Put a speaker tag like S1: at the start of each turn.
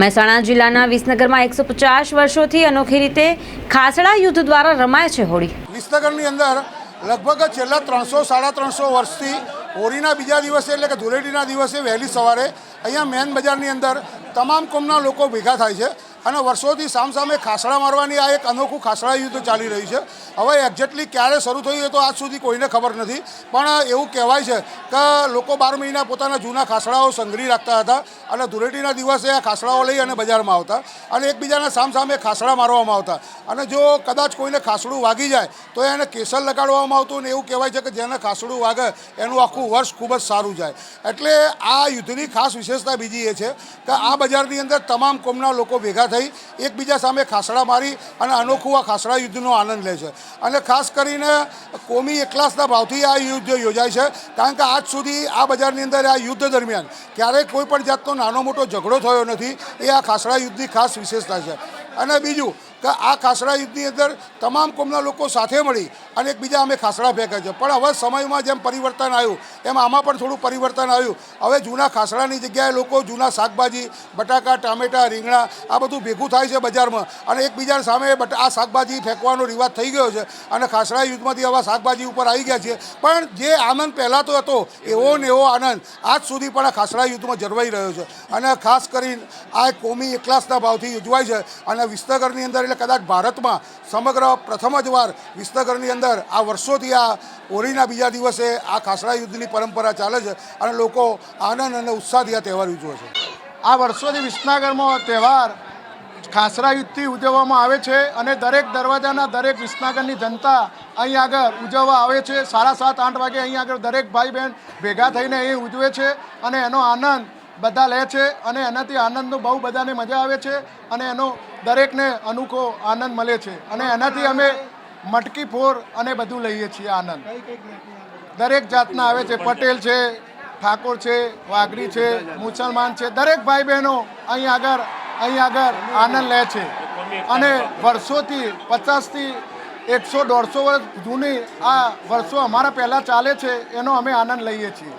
S1: મહેસાણા જિલ્લાના વિસનગરમાં એકસો પચાસ વર્ષોથી અનોખી રીતે ખાસડા યુદ્ધ દ્વારા રમાય છે હોળી.
S2: વિસનગરની અંદર લગભગ છેલ્લા ત્રણસો, સાડા ત્રણસો વર્ષથી હોળીના બીજા દિવસે એટલે કે ધૂળેટીના દિવસે વહેલી સવારે અહીંયા મેન બજારની અંદર તમામ કોમના લોકો ભેગા થાય છે. અને વર્ષોથી સામસામે ખાસડા મારવાની આ એક અનોખું ખાસડા યુદ્ધ ચાલી રહ્યું છે. હવે એક્ઝેક્ટલી ક્યારે શરૂ થયું એ તો આજ સુધી કોઈને ખબર નથી. પણ એવું કહેવાય છે કે લોકો બાર મહિના પોતાના જૂના ખાસડાઓ સંઘરી રાખતા હતા અને ધૂળેટીના દિવસે આ ખાસડાઓ લઈ અને બજારમાં આવતા અને એકબીજાના સામસામે ખાસડા મારવામાં આવતા. અને જો કદાચ કોઈને ખાસડું વાગી જાય, તો એને કેસર લગાડવામાં આવતું ને એવું કહેવાય છે કે જેને ખાસડું વાગે એનું આખું વર્ષ ખૂબ જ સારું જાય. એટલે આ યુદ્ધની ખાસ વિશેષતા બીજી એ છે કે આ બજારની અંદર તમામ કોમના લોકો ભેગા થઈ એકબીજા સામે ખાસડા મારી અને અનોખું આ ખાસડા યુદ્ધનો આનંદ લે છે. અને ખાસ કરીને કોમી એકલાસના ભાવથી આ યુદ્ધ યોજાય છે. કારણ કે આજ સુધી આ બજારની અંદર આ યુદ્ધ દરમિયાન ક્યારેય કોઈ પણ જાતનો નાનો મોટો ઝઘડો થયો નથી. એ આ ખાસડા યુદ્ધની ખાસ વિશેષતા છે. અને બીજું કે આ ખાસડા યુદ્ધની અંદર તમામ કોમના લોકો સાથે મળી અને એકબીજા અમે ખાસડા ફેંક્યા છે. પણ હવે સમયમાં જેમ પરિવર્તન આવ્યું, એમ આમાં પણ થોડું પરિવર્તન આવ્યું. હવે જૂના ખાસડાની જગ્યાએ લોકો જૂના શાકભાજી, બટાકા, ટામેટા, રીંગણા, આ બધું ભેગું થાય છે બજારમાં અને એકબીજા સામે આ શાકભાજી ફેંકવાનો રિવાજ થઈ ગયો છે અને ખાસડા યુદ્ધમાંથી હવે શાકભાજી ઉપર આવી ગયા છે. પણ જે આનંદ પહેલાં તો હતો, એવો ને એવો આનંદ આજ સુધી પણ આ ખાસડા યુદ્ધમાં જળવાઈ રહ્યો છે. અને ખાસ કરીને આ કોમી એકલાસના ભાવથી ઉજવાય છે અને વિસનગરની અંદર એટલે કદાચ ભારતમાં સમગ્ર પ્રથમ જ વાર વિસનગરની અંદર આ વર્ષોથી આ હોળીના બીજા દિવસે આ ખાસડા યુદ્ધની પરંપરા ચાલે છે અને લોકો આનંદ અને ઉત્સાહથી આ તહેવાર ઉજવે છે.
S3: આ વર્ષોથી વિસનગરમાં તહેવાર ખાસરા યુદ્ધથી ઉજવવામાં આવે છે અને દરેક દરવાજાના દરેક વિસનગરની જનતા અહીં આગળ ઉજવવા આવે છે. સાડા સાત, આઠ વાગે અહીં આગળ દરેક ભાઈ બહેન ભેગા થઈને અહીં ઉજવે છે અને એનો આનંદ બધા લે છે અને એનાથી આનંદનો બહુ બધાને મજા આવે છે અને એનો દરેકને અનોખો આનંદ મળે છે. અને એનાથી અમે મટકી ફોર અને બધું લઈએ છીએ આનંદ. દરેક જાતના આવે છે. પટેલ છે, ઠાકોર છે, વાઘરી છે, મુસલમાન છે. દરેક ભાઈ બહેનો અહીં આગળ અહીં આગળ આનંદ લે છે. અને વર્ષોથી, પચાસથી એકસો, દોઢસો વર્ષ જૂની આ વર્ષો અમારા પહેલાં ચાલે છે, એનો અમે આનંદ લઈએ છીએ.